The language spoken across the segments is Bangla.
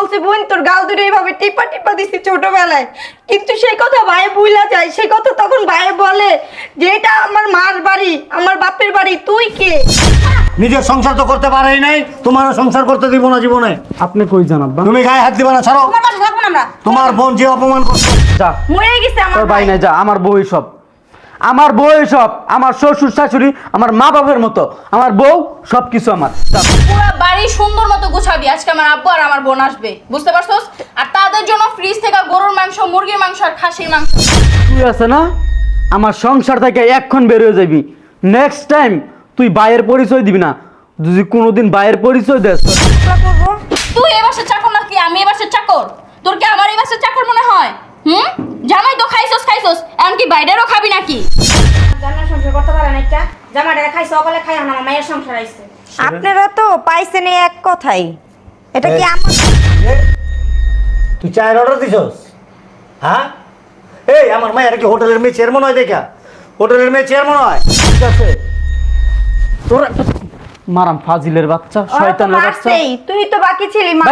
বলছি বোন তোর গাল দূরে এইভাবে টিপা টিপা দিছি ছোটবেলায়। কিন্তু সেই কথা ভাই ভুলা যায়। সেই কথা তখন ভাই বলে যে এটা আমার মার বাড়ি আমার বাপের বাড়ি তুই কে? নিজের সংসার তো করতে পারেই নাই তোমারও সংসার করতে দিব না জীবনে। আপনি কই আব্বা? তুমি গায়ে হাত দিবা না ছাড়ো। তোমার থাকব না তোমার বোন যে অপমান করছে যা। মরে গেছে আমার ভাই ভাই। নাই যা আমার বউ সব। আমার বউ সব আমার শ্বশুর শাশুড়ি আমার মা বাবার মতো আমার বউ সব কিছু আমার। পুরো বাড়ি সুন্দর মতো গুছাবি আজকে আমার আব্বু আর আমার বোন আসবে বুঝতে পারছস? আর তাদের জন্য ফ্রিজ থেকে গরুর মাংস মুরগির মাংস আর খাসির মাংস। তুই আছে না? আমার সংসার থেকে এক্ষণ বের হয়ে যাবি। নেক্সট টাইম তুই বাইয়ের পরিচয় দিবি না। যদি কোনোদিন বাইয়ের পরিচয় দেস তুই এ বাসার চাকর নাকি? আমি এবার চাকর? তোর কি আমার এই বাসার চাকর মনে হয়? হুম? জামাই তো খাইছস খাইছস। এমনকি বাইরেরও খাবি নাকি? জামাই সংসার করতে পারে না একটা। জামাইটা খাই সকালে খাই আমার মায়ের সংসার আইছে। আপনারা তো পাইছেন এই এক কথাই। এটা কি আমার তুই চায়ের অর্ডার দিছস? হ্যাঁ? এই আমার মায়ের কি হোটেলের মেয়ে চেয়ারম্যান হয় দেখা? হোটেলের মেয়ে চেয়ারম্যান হয়? ঠিক আছে। তোর একটা মারাম ফাজিলের বাচ্চা শয়তানের বাচ্চা। তুই তো বাকি ছিলি মা।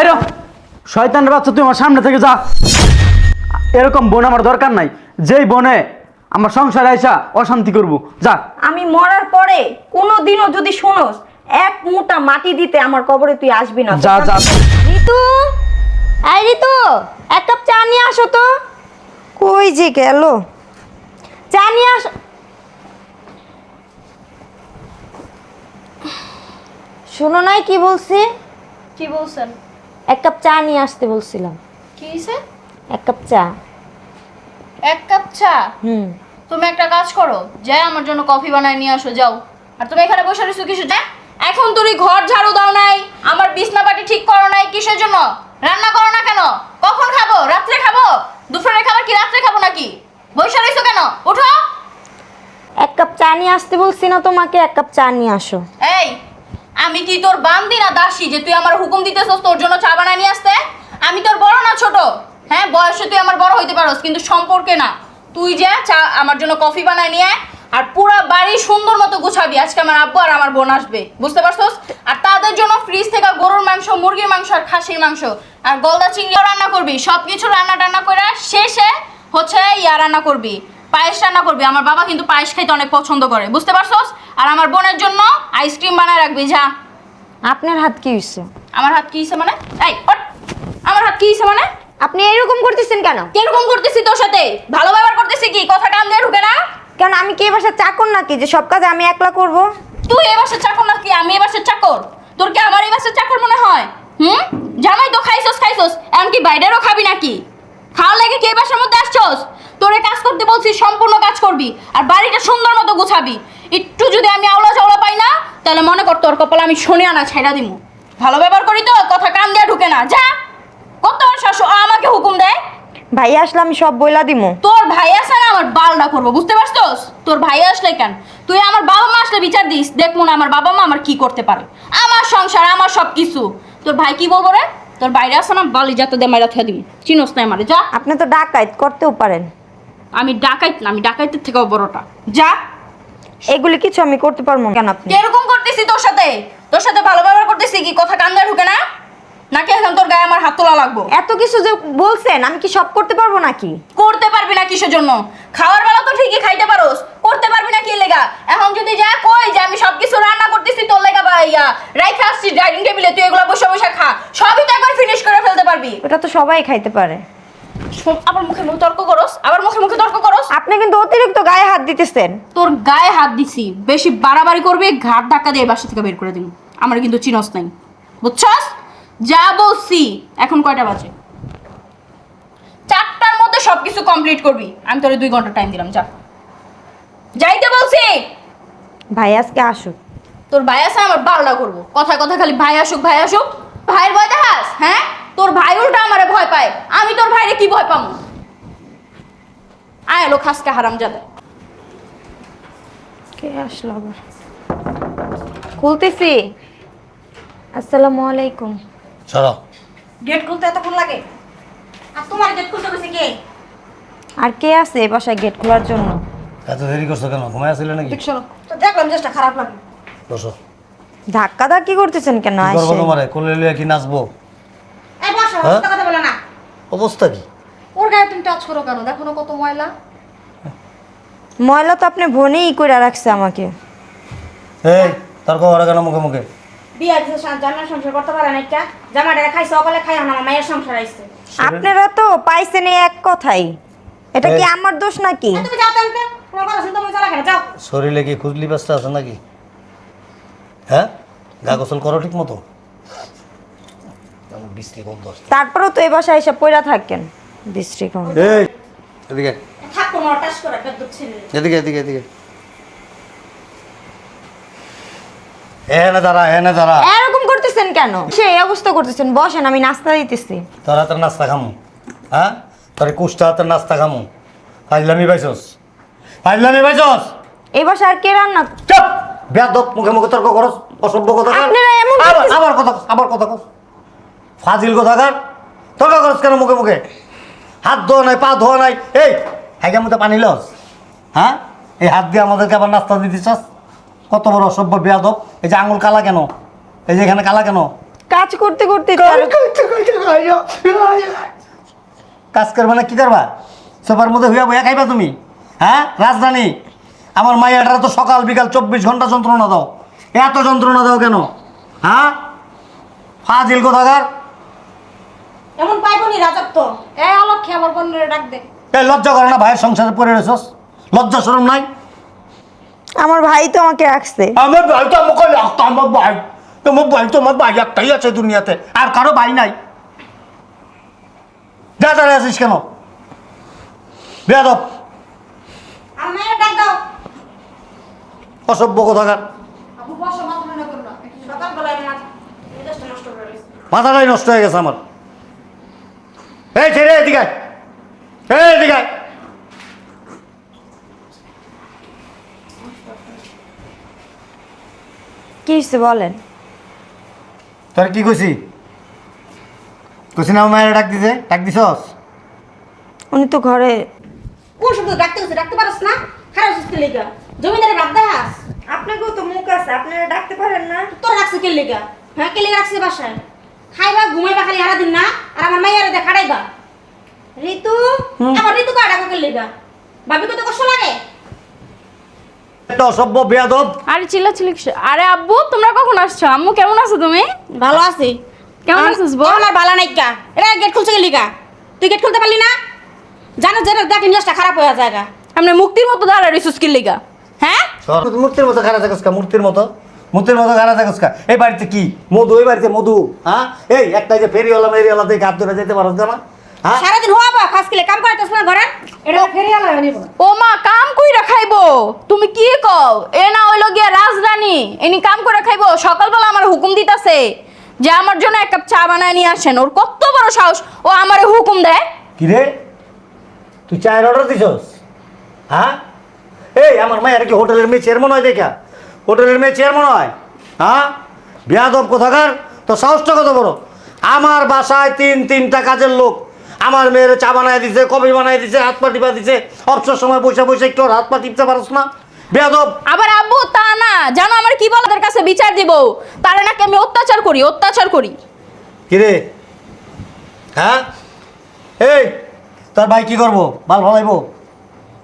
শয়তানের বাচ্চা তুই আমার সামনে থেকে যা। এরকম বোন আমার দরকার নাই। যেই বনে আমার সংসারে আইসা অশান্তি করব। যা। আমি মরার পরে কোনো দিনও যদি শোনস এক মুঠা মাটি দিতে আমার কবরে তুই আসবি না। যা যা। ঋতু? আই ঋতু এক কাপ চা নিয়ে আসো তো। কই যে গেল? চা নিয়ে আসো শোনো নাই কি বলছি? কি বলছেন? এক কাপ চা নিয়ে আসতে বলছিলাম। কি হইছে? এক কাপ চা। এক কাপ চা? হুম। তুমি একটা কাজ করো যাই আমার জন্য কফি বানায় নিয়ে আসো যাও। আর তুমি এখানে বসে রয়েছো কিসের? যা এখন তুমি ঘর ঝাড়ু দাও নাই আমার বিছনা পাটি ঠিক করো নাই কিসের জন্য? রান্না করো না কেন? কখন খাব? রাত্রে খাব? দুপুরের খাবার কি রাত্রে খাব নাকি? বসে রয়েছো কেন? উঠো। এক কাপ চা নিয়ে আসতে বলছি না তোমাকে এক কাপ চা নিয়ে আসো। এই আমি কি তোর বান্দি না দাসী যে তুই আমার হুকুম দিতেছস তোর জন্য চা বানায় নিয়ে আসতে? আমি তোর বড় না ছোট? হ্যাঁ বয়সে তুই আমার বড় হইতে পারোস কিন্তু সম্পর্কে না। তুই যা চা আমার জন্য কফি বানায় নিয়ে আয়, আর পুরা বাড়ি সুন্দর মতো গুছাবি। আজকে আমার আব্বু আর আমার বোন আসবে। বুঝতে পারছস? আর তাদের জন্য ফ্রিজ থেকে গরুর মাংস মুরগির মাংস আর খাসির মাংস আর গলদা চিংড়িও রান্না করবি। সব কিছু রান্না টান্না করে শেষে হচ্ছে ইয়া রান্না করবি পায়েস রান্না করবি। আমার বাবা কিন্তু পায়েস খাইতে অনেক পছন্দ করে বুঝতে পারছস? আর আমার বোনের জন্য আইসক্রিম বানায় রাখবি যা। আপনার হাত কি হইছে? আমার হাত কি হিসে মানে? এই। আমার হাত কি হিসে মানে? আপনি এরকম করতেছেন কেন? কীরকম করতেছি তোর সাথে? ভালো ব্যবহার করতেছি কি? কথা কান দিয়ে ঢুকে না? কেন আমি কি এবার চাকর নাকি যে সব কাজ আমি একলা করব? তুই এ বাসার চাকর নাকি? আমি এ বাসার চাকর? তোর কি আমার এই বাসার চাকর মনে হয়? হুম? জামাই তো খাইছস খাইছস। এমনকি বাইরেরও খাবি নাকি? খাওয়া লাগে কে বাসার মধ্যে আসছস? তোরে কাজ করতে বলছি সম্পূর্ণ কাজ করবি আর বাড়িটা সুন্দর মতো গুছাবি। একটু যদি আমি আওলা চাওলা পাই না তাহলে মনে কর তোর কপাল আমি শুনে আনা ছাইড়া দিমু। ভালো ব্যবহার করি তো কথা কান দিয়ে ঢুকে না। যা! কত শাশু আমাকে হুকুম দেয়? ভাই আসলে আমি সব বইলা দিমু। তোর ভাই আসে না আমার বালটা করব বুঝতে পারছস? তোর ভাই আসলে কেন? তুই আমার বাবা মা আসলে বিচার দিস দেখ মনে আমার বাবা মা আমার কি করতে পারে। আমার সংসার আমার সব কিছু তোর ভাই কি বলব রে? তোর বাইরে আসে না বালি যাতে দে মাইরা থে দিবি। চিনোস না আমারে যা। আপনি তো ডাকাইত করতেও পারেন। আমি ডাকাইত না আমি ডাকাইতের থেকেও বড়টা। যা। এগুলি কিছু আমি করতে পারব না। কেন আপনি? কীরকম করতেছি তোর সাথে? তোর সাথে ভালো ব্যবহার করতেছি কি? কথা কান্দা ঢুকে না? নাকি এখন তোর গায়ে আমার হাত তোলা লাগবো? এত কিছু যে বলছেন আমি কি সব করতে পারব নাকি? করতে পারবি না কিসের জন্য? খাওয়ার বেলা তো ঠিকই খাইতে পারোস। করতে পারবি না কি লেগা? এখন যদি যা কই যে আমি সবকিছু রান্না করতেছি তোর লেগা বা ইয়া রাইখে আসছি ডাইনিং টেবিলে তুই এগুলো বসে বসে খা। সবই তো একবার ফিনিশ করে ফেলতে পারবি। ওটা তো সবাই খাইতে পারে। আবার মুখে মুখে তর্ক করস আবার মুখে মুখে তর্ক করস। আপনি কিন্তু অতিরিক্ত গায়ে হাত দিতেছেন। তোর গায়ে হাত দিছি বেশি বাড়াবাড়ি করবে ঘাট ধাক্কা দিয়ে বাসা থেকে বের করে দিবি। আমার কিন্তু চিনস নাই। বুঝছস? যা বলছি এখন কয়টা বাজে? চারটার মধ্যে সবকিছু কমপ্লিট করবি। আমি তোর দুই ঘণ্টা টাইম দিলাম যা। যাইতে বলছি। ভাই আজকে আসুক। তোর ভাই আছে আমার বারোটা করব। কথা কথা খালি ভাই আসুক ভাই আসুক। ভাইয়ের ভয় দেখাস হ্যাঁ? তোর ভাই উল্টা আমারে ভয় পায়। আমি তোর ভাইরে কি ভয় পাবো আয় এলো খাসকে হারাম যাবে কে আসলো আবার? খুলতেছি। আসসালামু আলাইকুম। গেট খুলতে এতক্ষণ লাগে? আর তোমার গেট খুলতে কে? আর কে আছে এই বাসায় গেট খোলার জন্য? এত দেরি করছ কেন? ঘুমায় আসছিলে নাকি? শোনো তো দেখলাম চেষ্টা খারাপ লাগে। বসো। ধাক্কা ধাক্কি করতেছেন কেন? কি করব আসে তোমারে? কোলে লিয়ে কি নাচবো? এই বসো হ্যাঁ? কথা বলো না। অবস্থা কি? ওর গায়ে তুমি টাচ করো কেন? দেখো না কত ময়লা। ময়লা তো আপনি বোনেই করে রাখছে আমাকে। এই তর্ক করা কেন মুখে মুখে? বিয়া দিছে জামাই সংসার করতে পারে না একটা। জামাটা খাই সকালে খাই আমার মায়ের সংসার আইছে। আপনারা তো পাইছেন এক কথাই। এটা কি আমার দোষ নাকি? তুমি যাও তাহলে তোমার কথা শুনতে মনে চলা কেন? যাও। শরীরে কি খুজলি ব্যস্ত আছে নাকি? হ্যাঁ? গা গোসল করো ঠিক মতো? গন্ধ তারপরেও তো এই বাসায় এসে পড়া থাকেন। দৃষ্টিকোণ এই এদিকে। থাকো না টাস করে একটা দুধ ছেলে এদিকে এদিকে এদিকে। এনে দাঁড়া এনে দাঁড়া। এরকম করতেছেন কেন? সে এই অবস্থা করতেছেন বসেন আমি নাস্তা দিতেছি। তোর হাতের নাস্তা খামু হ্যাঁ? তোর কুষ্টা হাতের নাস্তা খামু। ফাইজলামি পাইছস? ফাইজলামি পাইছস? এই বাসায় আর কে রান্না চুপ! বেয়াদব মুখে মুখে তর্ক করস অসভ্য কথা। আপনারা এমন আবার আবার কথা আবার কথা কস। ফাজিল কথা কর। তর্ক করস কেন মুখে মুখে হাত ধোয়া নাই পা ধোয়া নাই। এই হাইগা মধ্যে পানি লস হ্যাঁ? এই হাত দিয়ে আমাদেরকে আবার নাস্তা দিতে চাস? কত বড় অসভ্য বেয়াদব। এই যে আঙুল কালা কেন? এই যে এখানে কালা কেন? কাজ করতে করতে কাজ করবে না কি করবা? সোফার মধ্যে হইয়া বইয়া খাইবা তুমি। হ্যাঁ? রাজধানী। আমার মাইয়াটারা তো সকাল বিকাল চব্বিশ ঘণ্টা যন্ত্রণা দাও। এত যন্ত্রণা দাও কেন? হ্যাঁ? ফাজিল কোথাকার? এমন পাইবো নি রাজত্ব। এই অলক্ষে আমার বোনের ডাক দে। এই লজ্জা করে না ভাইয়ের সংসারে পড়ে রয়েছস? লজ্জা শরম নাই? আমার ভাই তো আমাকে রাখছে আমার ভাই তো আমাকে লাগতো আমার ভাই। তোমার ভাই তোমার ভাই একটাই আছে দুনিয়াতে আর কারও ভাই নাই। যা দাঁড়িয়ে আছিস কেন? বেয়াদব। আমার মায়ের ডাক দাও। অসভ্য কোথাকার মাথাটাই নষ্ট হয়ে গেছে আমার। এই ছেড়ে এদিকে। এই এদিকে আয়। কি হয়েছে বলেন? তোর কি কইছি? কইছি না মায়ের ডাক দিছে। ডাক দিছস? উনি তো ঘরে কোন শব্দ ডাকতে গেছে ডাকতে পারস না? খারাপ সুস্থ লেগা? জমিদারে বাদ দাস। আপনাকেও তো মুখ আছে আপনারা ডাকতে পারেন না। তোর রাখছে কে লেগা? হ্যাঁ কে লেগা রাখছে বাসায়? খাইবা ঘুমাইবা খালি সারা দিন না আর আমার মাইয়ারে দেখা খাড়াইবা ঋতু আমার ঋতু কার ডাকা কে লেগা? ভাবি কত কষ্ট লাগে? একটা অসভ্য বেয়াদব। আরে চিল্লা চিল্লি আরে আব্বু তোমরা কখন আসছো? আম্মু কেমন আছো তুমি? ভালো আছি। কেমন আছিস বল? আমার বালা নাইকা। এরা গেট খুলছে কে লেগা তুই গেট খুলতে পারলি না? জানো যে দেখ ইন্ডাস্টটা খারাপ হয়ে আমরা মুক্তির মতো দাঁড়া কি লিগা হ্যাঁ? মূর্তির মতো খারা থাকস কা? মূর্তির মতো? মূর্তির মতো খারা থাকস কা? এই বাড়িতে কি? মধু এই বাড়িতে মধু হ্যাঁ? এই একটা যে ফেরিওয়ালা মেরিওয়ালা দিয়ে হাত ধরে যেতে পারস না সারাদিন হওয়া বা খাস কিলে কাম করাইতেছ না ঘরে? এটা ফেরি আলা নিব ও মা কাম কইরা খাইবো। তুমি কি কও? এ না হইল গিয়া রাজরানী। এনি কাম করে খাইবো। সকালবেলা আমার হুকুম দিতাছে যে আমার জন্য এক কাপ চা বানায় নিয়ে আসেন। ওর কত বড় সাহস। ও আমারে হুকুম দেয়। কি রে তুই চায়ের অর্ডার দিছস? হ্যাঁ? এই আমার মায়ের কি হোটেলের মেয়ে চেয়ারম্যান হয় দেখা? হোটেলের মেয়ে চেয়ারম্যান হয়? হ্যাঁ? বেয়াদব কোথাকার? তো সাহসটা কত বড়? আমার বাসায় তিন তিনটা কাজের লোক আমার মেয়ের চা বানায় দিছে কফি বানায় দিছে হাত পা টিপা দিছে। অবসর সময় বসে বসে একটু হাত পা টিপতে পারস না। বেয়াদব। আবার আব্বু তা না। জানো আমার কি বলে ওদের কাছে বিচার দিব। তারা নাকি আমি অত্যাচার করি অত্যাচার করি। কিরে? হ্যাঁ? এই তোর ভাই কি করব?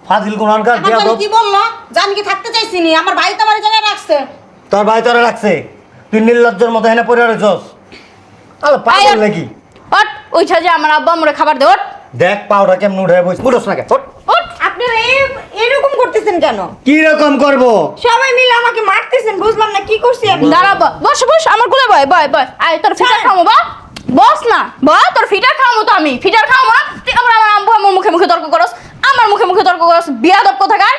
ফাজিল কোরআনকার আমার বেয়াদব। কি বলল? যে আমি কি থাকতে চাইছি নি আমার ভাই তো আমার এই জায়গায় রাখছে। তোর ভাই তোরা রাখছে। তুই নির্লজ্জের মতো এনে পড়ে রয়েছস। আরে আয় পাগল ওঠ। নাকি? ওইটা যে আমার আব্বা আমরে খাবার দে ওট দেখ পাউডার কেমন উঠে বসে। উঠোস না কে ওঠ। ওট আপনারা এরকম করতেছেন কেন? কি রকম করব? সবাই মিলে আমাকে মারতেছেন বুঝলাম না কি করছি আমি? দাঁড়া বস বস আমার কোলে বয় বয় বয়। আয় তোর ফিটার খামো বা। বস না বা তোর ফিটার খামো তো আমি। ফিটার খামো না। তুই আমার আমার আব্বু আমার মুখে মুখে তর্ক করস। আমার মুখে মুখে তর্ক করস। বিয়াদব কোথাকার?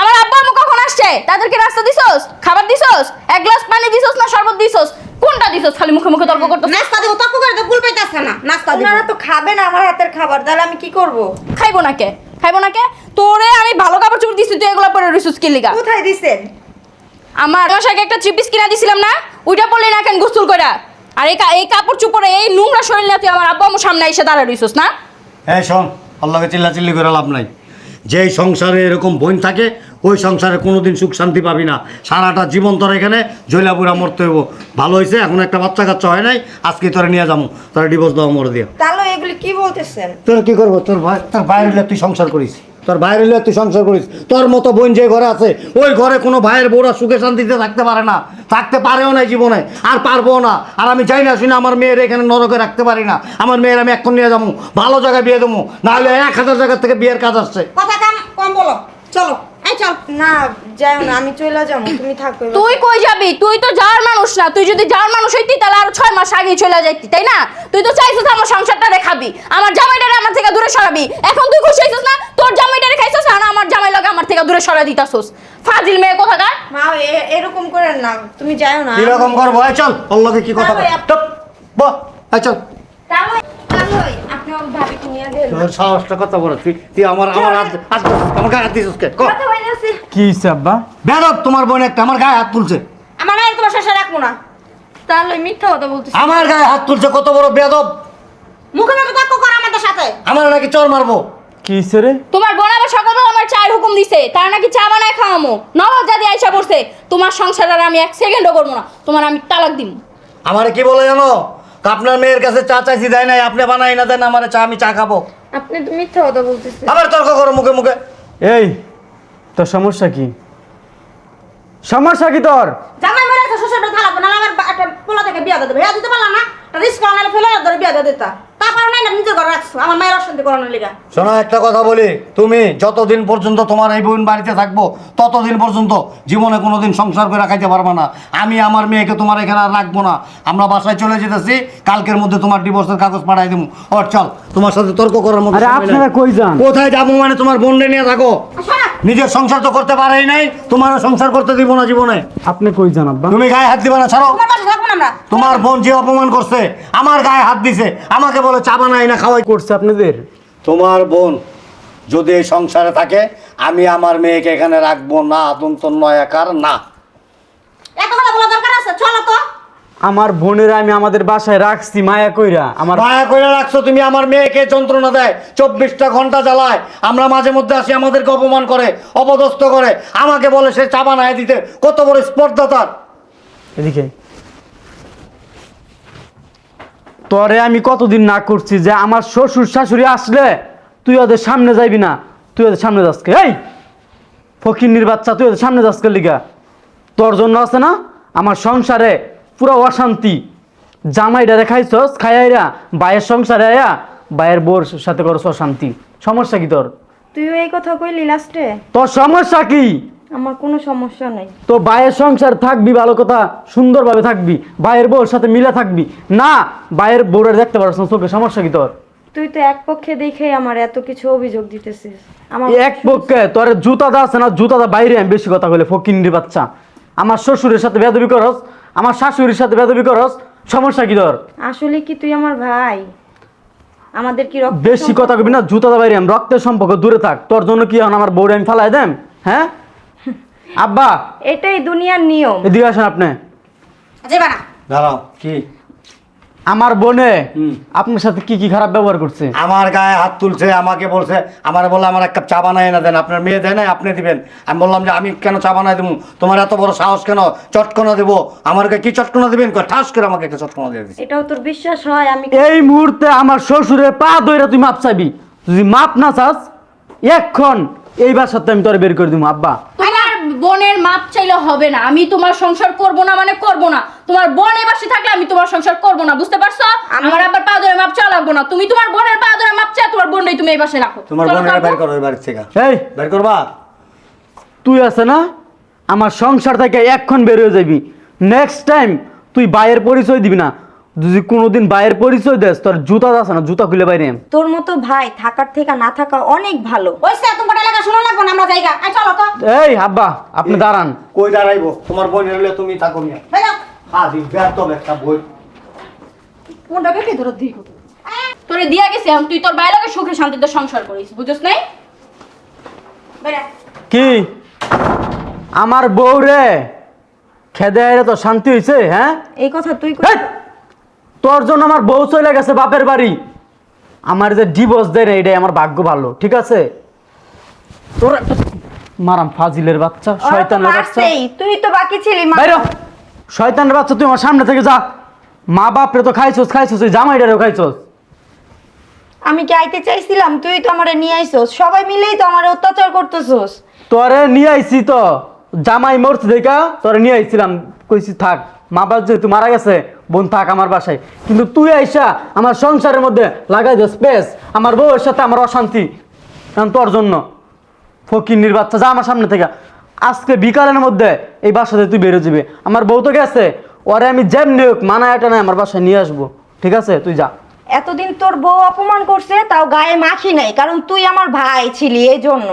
আমার আব্বু আম্মু কখন আসছে? তাদেরকে রাস্তা দিছস? খাবার দিছস? এক গ্লাস পানি দিছস না শরবত দিছস? কোনটা দিছস? খালি মুখে মুখে তর্ক করতেছ? নাস্তা দিব তক্ক করে তো গুল পাইতাছ না। নাস্তা দিব। ওনারা তো খাবে না আমার হাতের খাবার তাহলে আমি কি করব? খাইবো না কে? খাইবো না কে? তোরে আমি ভালো কাপড় চোপড় দিছি তুই এগুলো পরে রিসুস কি লিগা? কোথায় দিছেন? আমার মশাকে একটা থ্রি পিস কিনা দিছিলাম না ওইটা পরলি না কেন গোসল কইরা। আর এই কা- এই কাপড় চুপড়ে এই নোংরা শরীর নিয়ে তুই আমার আব্বু আমার সামনে এসে দাঁড়া রইছিস না? হ্যাঁ শোন আল্লাহকে চিল্লা চিল্লি করে লাভ নাই। যেই সংসারে এরকম বোন থাকে ওই সংসারে কোনো দিন সুখ শান্তি পাবি না। সারাটা জীবন তোর এখানে জৈলাপুরা মরতে হইব। ভালো হয়েছে এখন একটা বাচ্চা কাচ্চা হয় নাই আজকে তোরে নিয়ে যাব তোরা ডিভোর্স দেওয়া মরে দিয়া। তাহলে এগুলি কি বলতেছেন? তোরা কি করব? তোর ভাই তোর বাইরে তুই সংসার করিস। তোর ভাইয়ের হলে তুই সংসার করিস। তোর মতো বোন যে ঘরে আছে, ওই ঘরে কোনো ভাইয়ের বউরা সুখে শান্তিতে থাকতে পারে না। থাকতে পারেও না জীবনে, আর পারব না। আর আমি চাই না, শুনে আমার মেয়ের এখানে নরকে রাখতে পারি না। আমার মেয়ের আমি এখন নিয়ে যাব ভালো জায়গায় বিয়ে দেবো। নাহলে এক হাজার জায়গা থেকে বিয়ের কাজ আসছে। কথা কম বলো, চলো। এই চল না যাও না আমি চলে যাব তুমি থাকো এবার। তুই কই যাবি? তুই তো যাওয়ার মানুষ না তুই যদি যাওয়ার মানুষ হইতি তাহলে আরও ছয় মাস আগে চলে যাইতি তাই না? তুই তো চাইছিস আমার সংসারটা রেখাবি আমার জামাইটারে আমার থেকে দূরে সরাবি। এখন তুই খুশি হইছিস না? তোর জামাইটারে খাইছিস আর আমার জামাই লগে আমার থেকে দূরে সরা দিতাছস। ফাজিল মেয়ে কোথাকার? মা এ- এরকম করেন না তুমি যাও না। কীরকম করব? এই চল ওর কি কথা বল? চুপ, বল, এই চল। তাহলে সাহসটা কত বড়? তুই তুই আমার আমার হাত হাত আমার গায়ে হাত দিছিস কে? কর। কথা যাচ্ছে কি হইছে আব্বা? তোমার বোন একটা আমার গায়ে হাত তুলছে। আমার মায়ের তোমার রাখব না। তাহলে মিথ্যা কথা বলতেছি। আমার গায়ে হাত তুলছে কত বড় বেদব? মুখে মুখে তর্ক কর আমাদের সাথে। আমার নাকি চর মারবো। কি রে? তোমার বোন আবার সকালবেলা আমার চায়ের হুকুম দিছে। তার নাকি চা বানায় খাওয়ামো। নবাব জাদি আইসা পড়ছে। তোমার সংসার আর আমি এক সেকেন্ডও করব না। তোমার আমি তালাক দিব আমার কি বলে জানো? আপনার মেয়ের কাছে চা চাইছি দেয় নাই আপনি বানাই না দেন আমার চা আমি চা খাব। আপনি তো মিথ্যা কথা বলতেছেন। আবার তর্ক করো মুখে মুখে। এই তোর সমস্যা কি? সমস্যা কি তোর? জামাই মেরে শ্বশুর বাড়ি থাকব না আমার পোলা থেকে বিয়া দেবে। বিয়া দিতে পারলাম না রিস্ক ফেলে ধরে বিয়া দিয়ে দিতা। নাই না নিজের ঘরে রাখছো। আমার মায়ের অশান্তি করানোর লিগা। শোনো একটা কথা বলি। তুমি যতদিন পর্যন্ত তোমার এই বোন বাড়িতে থাকব ততদিন পর্যন্ত জীবনে কোনোদিন সংসার করে রাখাইতে পারব না। আমি আমার মেয়েকে তোমার এখানে আর রাখব না। আমরা বাসায় চলে যেতেছি কালকের মধ্যে তোমার ডিভোর্সের কাগজ পাঠাই দেবো ওর চল তোমার সাথে তর্ক করার মতো আরে সময় আপনারা কই যান? কোথায় যাব মানে তোমার বোনরে নিয়ে থাকো? শোনা। নিজের সংসার তো করতে পারেই নাই তোমারও সংসার করতে দিব না জীবনে। আপনি কই যান আব্বা? তুমি গায়ে হাত দিবা না ছাড়ো। তোমার আমরা। তোমার বোন যে অপমান করছে আমার গায়ে হাত দিছে আমাকে বলে চা বানাই না খাওয়াই করছে আপনাদের। তোমার বোন যদি এই সংসারে থাকে আমি আমার মেয়েকে এখানে রাখব না আতন্ত নয় একার না। এত কথা বলা দরকার আছে? চলো তো। আমার বোনের আমি আমাদের বাসায় রাখছি মায়া কইরা। আমার মায়া করে রাখছো তুমি আমার মেয়েকে যন্ত্রণা দেয় চব্বিশটা ঘণ্টা জ্বালায়। আমরা মাঝে মধ্যে আসি আমাদেরকে অপমান করে অপদস্থ করে। আমাকে বলে সে চা বানায় দিতে কত বড় স্পর্ধা তার। এদিকে। তরে আমি কতদিন না করছি যে আমার শ্বশুর শাশুড়ি আসলে তুই ওদের সামনে যাইবি না। তুই ওদের সামনে যাসকে এই! ফকিন্নির বাচ্চা তুই ওদের সামনে যাসকে লিগা? তোর জন্য আছে না আমার সংসারে পুরো অশান্তি। জামাইটা রেখাইছস খাইয়াইরা বায়ের সংসারে আয়া বায়ের বোর সাথে করছ অশান্তি। সমস্যা কি তোর? তুইও এই কথা কইলি লাস্টে? তোর সমস্যা কি? আমার কোনো সমস্যা নাই। তো বায়ের সংসার থাকবি ভালো কথা সুন্দরভাবে থাকবি বায়ের বউর সাথে মিলে থাকবি। না বায়ের বউরে দেখতে পারছ না তোকে সমস্যা কি তোর? তুই তো এক পক্ষে দেখে আমার এত কিছু অভিযোগ দিতেছিস। আমার এক পক্ষে তোর জুতাটা আছে না জুতাটা বাইরে আমি বেশি কথা বলে ফকিন্ডি বাচ্চা। আমার শ্বশুরের সাথে বেদবি করস আমার শাশুড়ির সাথে বেদবি করস সমস্যা কি তোর? আসলে কি তুই আমার ভাই? আমাদের কি রক্ত বেশি কথা কবি না জুতাটা বাইরে আমি রক্তের সম্পর্ক দূরে থাক। তোর জন্য কি হন আমার বউরে আমি ফালাই দেন হ্যাঁ? আব্বা। এটাই দুনিয়ার নিয়ম। এদিকে আসেন আপনি। যাইবা না দাঁড়াও কি? আমার বোনে আপনার সাথে কি কি খারাপ ব্যবহার করছে? আমার গায়ে হাত তুলছে আমাকে বলছে আমার বললে আমার এক কাপ চা বানাই না দেন আপনার মেয়ে দেয় না আপনি দিবেন। আমি বললাম যে আমি কেন চা বানাই দেবো? তোমার এত বড় সাহস কেন? চটকনা দেবো? আমাকে কি চটকনা দিবেন? ঠাস করে আমাকে একটা চটকনা দিয়ে দিচ্ছে এটাও তোর বিশ্বাস হয় আমি এই মুহূর্তে আমার শ্বশুরের পা ধরে তুই মাপ চাইবি। যদি মাপ না চাস এক্ষণ এই বাসাতে আমি তোর বের করে দিব আব্বা। বোনের মাপ চাইলে হবে না। আমি তোমার সংসার করব না মানে করব না। তোমার বোন এ বাসে থাকলে আমি তোমার সংসার করব না বুঝতে পারছ? আমার আবার পা ধরে মাপ চাওয়া লাগবো না। তুমি তোমার বোনের পা ধরে মাপ চাও তোমার বোনটাই তুমি এই বাসে রাখো। তোমার বোনের বের করো বাড়ির থেকে। এই। বের করবা? তুই আছে না? আমার সংসার থেকে এক্ষণ বের হয়ে যাবি। নেক্সট টাইম তুই বাইয়ের পরিচয় দিবি না। যদি কোনোদিন বাইয়ের পরিচয় দেস তোর জুতা আছে না জুতা খুলে বাইরে তোর মতো ভাই থাকার থেকে না থাকা অনেক ভালো। তোমার এলাকা শুনো লাগবো না আমরা জায়গা। আই চলো তো। এই আব্বা আপনি দাঁড়ান। কই দাঁড়াইবো? তোমার তুমি থাকো মিয়া। হয়ে ব্যর্থ একটা বই। কোনটা কেটে ধরো দিই তোরে দিয়া গেছে এখন তুই তোর বাইরে সুখে শান্তিতে সংসার করিস বুঝছ নাই? বেরা কি? আমার বউ রে খেদে আইরে তো শান্তি হয়েছে হ্যাঁ? এই কথা তুই! তোর জন্য আমার বউ চলে গেছে বাপের বাড়ি। আমার যে ডিভোর্স দেয় না এটাই আমার ভাগ্য ভালো ঠিক আছে? তোর একটা মারাম ফাজিলের বাচ্চা শয়তানের বাচ্চা। তুই তো বাকি ছিলি বাইরে শয়তানের বাচ্চা তুই আমার সামনে থেকে যা। মা বাপরে তো খাইছস খাইছস ওই জামাইটারেও খাইছস। আমি কি আইতে চাইছিলাম? তুই তো আমারে নিয়ে আইছস। সবাই মিলেই তো আমার অত্যাচার করতেছস। তোরে নিয়ে আইছি তো। জামাই মরছে দেখা তোরে নিয়ে আইছিলাম। কইছি থাক। মা বাপ যেহেতু মারা গেছে, বোন থাক আমার বাসায়। কিন্তু তুই আইসা আমার সংসারের মধ্যে লাগাই দে স্পেস আমার বউয়ের সাথে আমার অশান্তি। কারণ তোর জন্য। ফকির বাচ্চা, যা আমার সামনে থেকে। আজকে বিকালের মধ্যে এই বাসাতে তুই বেরো যাবে। আমার বউ তো গেছে, ওরে আমি যেমনি হোক মানায় নাই আমার বাসায় নিয়ে আসব। ঠিক আছে? তুই যা। এতদিন তোর বউ অপমান করছে, তাও গায়ে মাখি নাই, কারণ তুই আমার ভাই ছিলি এই জন্য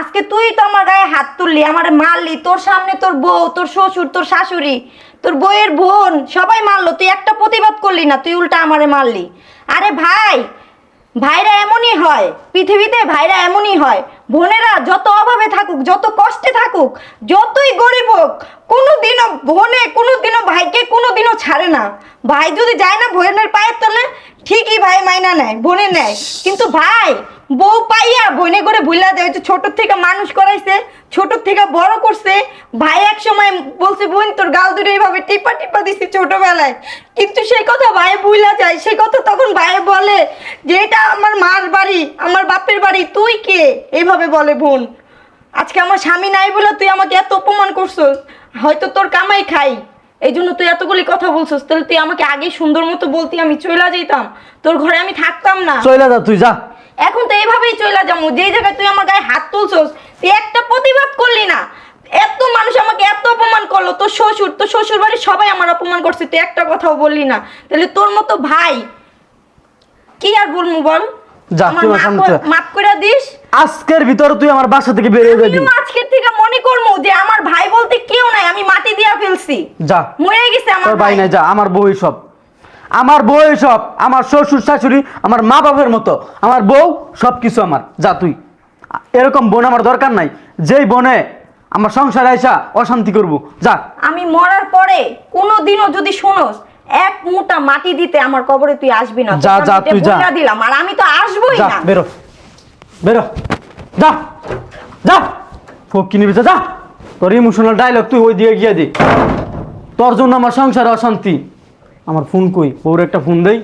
আজকে তুই তো আমার গায়ে হাত তুললি, আমার মারলি, তোর সামনে তোর বউ, তোর শ্বশুর, তোর শাশুড়ি। তোর বইয়ের বোন, সবাই মারলো, তুই একটা প্রতিবাদ করলি না, তুই উল্টা আমারে মারলি। আরে ভাই, ভাইরা এমনই হয়, পৃথিবীতে ভাইরা এমনই হয় বোনেরা যত অভাবে থাকুক, যত কষ্টে থাকুক, যতই গরিব হোক, কোনোদিনও বোনে, কোনোদিনও ভাইকে, কোনোদিনও ছাড়ে না। ভাই যদি যায় না বোনের পায়ের তলে, ঠিকই ভাই মাইনা নেয়, বোনে নেয়। কিন্তু ভাই, বউ পাইয়া বোনে করে ভুলা দেয় ছোট থেকে মানুষ করাইছে, ছোট থেকে বড় করছে। ভাই এক সময় বলছে, বোন, তোর গাল দুটো এইভাবে টিপা টিপা দিছি ছোটবেলায়। কিন্তু সেই কথা ভাই ভুলা যায়। সেই কথা তখন ভাই বলে, যে এটা আমার মার বাড়ি, আমার বাপের বাড়ি, তুই কে? এইভাবে বলে বোন। আজকে আমার স্বামী নাই বলে তুই আমাকে এত অপমান করছস। হয়তো তোর কামাই খাই। এই জন্য তুই এতগুলি কথা বলছস। তাহলে তুই আমাকে আগে সুন্দর মতো বলতি আমি চলে যেতাম তোর ঘরে আমি থাকতাম না। চলে যা তুই যা। এখন তো এইভাবেই চলে যাব। যেই জায়গায় তুই আমার গায়ে হাত তুলছস তুই একটা প্রতিবাদ করলি না। এত মানুষ আমাকে এত অপমান করল। তোর শ্বশুর তোর শ্বশুর বাড়ির সবাই আমার অপমান করছে তুই একটা কথাও বললি না। তাহলে তোর মতো ভাই কি আর বলব বল? মাফ করে দিস। আজকের ভিতরে তুই আমার বাসা থেকে বেরিয়ে যাবি। আজকের থেকে মনে করব যে আমার ভাই বলতে কেউ নাই আমি মাটি দিয়া ফেলছি। যা। মরে গেছে আমার ভাই নাই যা। আমার বউ সব আমার বউ সব আমার শ্বশুর শাশুড়ি আমার মা বাবার মতো। আমার বউ সব কিছু আমার। যা তুই। এরকম বোন আমার দরকার নাই। যেই বনে আমার সংসারে আইসা অশান্তি করব। যা। আমি মরার পরে কোনোদিনও যদি শোনোস এক মুঠা মাটি দিতে আমার কবরে তুই আসবি না। যা, যা, তুই যা। দিলাম। আর আমি তো আসবোই না। বেরো। বেরো। যা। যা। ফোক কিনে বেচা, যা। তোর ইমোশনাল ডায়লগ তুই ওই দিয়ে গিয়ে দি। তোর জন্য আমার সংসার অশান্তি। আমার ফোন কই? বউর একটা ফোন দেই।